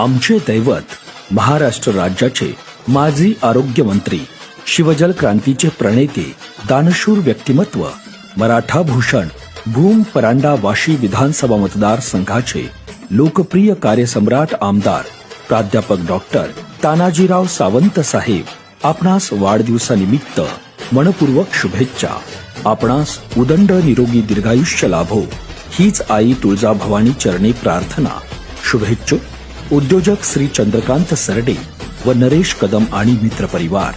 आमचे दैवत महाराष्ट्र राज्याचे माजी आरोग्यमंत्री शिवजल क्रांतीचे प्रणेते दानशूर व्यक्तिमत्व मराठा भूषण भूम परांडा वाशी विधानसभा मतदार संघाचे लोकप्रिय कार्यसम्राट आमदार प्राध्यापक डॉक्टर तानाजीराव सावंत साहेब आपणास वाढदिवसानिमित्त मनपूर्वक शुभेच्छा. आपणास उदंड निरोगी दीर्घायुष्य लाभो. हीच आई तुळजाभवानी चरणी प्रार्थना. शुभेच्छुक उद्योजक श्री चंद्रकांत सरडे व नरेश कदम आणि मित्र परिवार.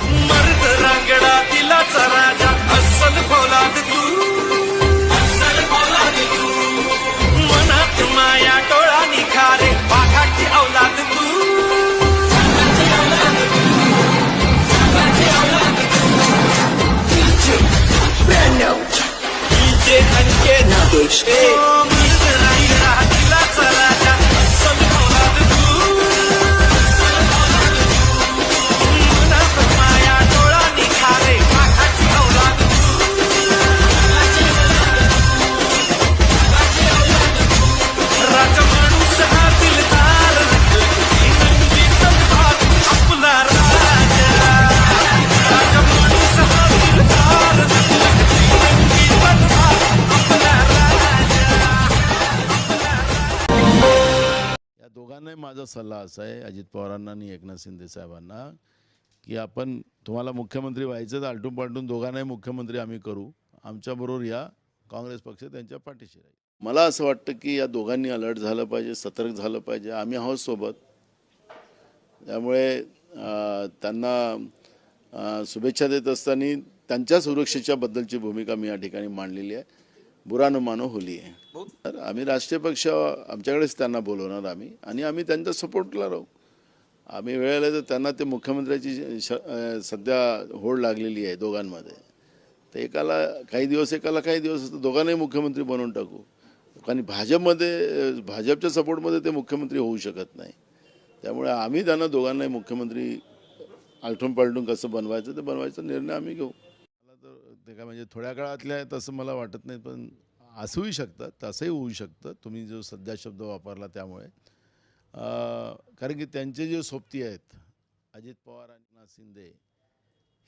दोघांनाही माझा सल्ला असा आहे अजित पवारांना आणि एकनाथ शिंदे साहेबांना की आपण तुम्हाला मुख्यमंत्री व्हायचं आलटून पालटून दोघांनाही मुख्यमंत्री आम्ही करू. आमच्याबरोबर या काँग्रेस पक्ष त्यांच्या पाठीशी राहील. मला असं वाटतं की या दोघांनी अलर्ट झालं पाहिजे सतर्क झालं पाहिजे. आम्ही आहोत सोबत. त्यामुळे त्यांना शुभेच्छा देत असताना त्यांच्या सुरक्षेच्या बद्दलची भूमिका मी या ठिकाणी मांडलेली आहे. बुरा न मानो होली आहे. तर आम्ही राष्ट्रीय पक्ष आमच्याकडेच त्यांना बोलवणार आम्ही आणि आम्ही त्यांच्या सपोर्टला राहू. आम्ही वेळ आला तर त्यांना ते मुख्यमंत्र्याची श सध्या होड लागलेली आहे दोघांमध्ये. तर एकाला काही दिवस एकाला काही दिवस दोघांनाही मुख्यमंत्री बनवून टाकू. आणि भाजपमध्ये भाजपच्या सपोर्टमध्ये ते मुख्यमंत्री होऊ शकत नाही. त्यामुळे आम्ही त्यांना दोघांनाही मुख्यमंत्री आलटून पालटून कसं बनवायचं ते बनवायचा निर्णय आम्ही घेऊ. ते काय म्हणजे थोड्या काळातल्या आहेत असं मला वाटत नाही पण असूही शकतात तसंही होऊ शकतं. तुम्ही जो सध्या शब्द वापरला त्यामुळे. कारण की त्यांचे जे सोबती आहेत अजित पवार आणि शिंदे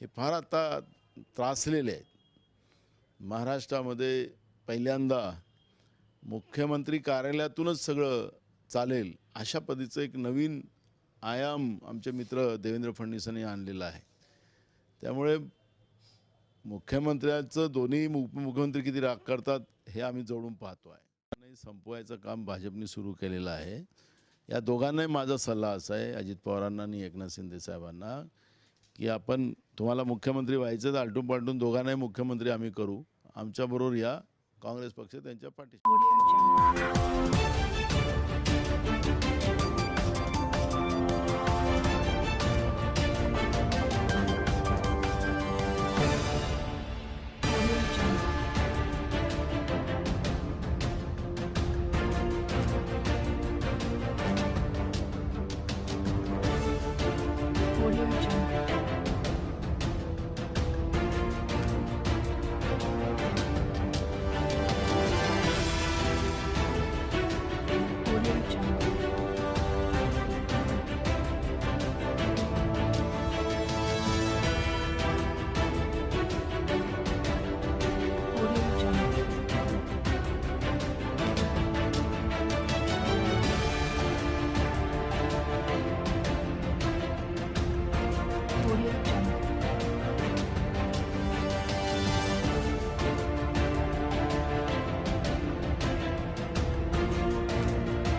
हे फार आता त्रासलेले आहेत. महाराष्ट्रामध्ये पहिल्यांदा मुख्यमंत्री कार्यालयातूनच सगळं चालेल अशा पद्धतीचं एक नवीन आयाम आमचे मित्र देवेंद्र फडणवीसांनी आणलेला आहे. त्यामुळे मुख्यमंत्र्याचं दोन्ही उपमुख्यमंत्री किती राग करतात हे आम्ही जवळून पाहतो आहे संपवायचं काम भाजपने सुरू केलेलं आहे. या दोघांनाही माझा सल्ला असा आहे अजित पवारांना आणि एकनाथ शिंदे साहेबांना की आपण तुम्हाला मुख्यमंत्री व्हायचं आलटून पालटून दोघांनाही मुख्यमंत्री आम्ही करू. आमच्याबरोबर या काँग्रेस पक्ष त्यांच्या पाठीशी.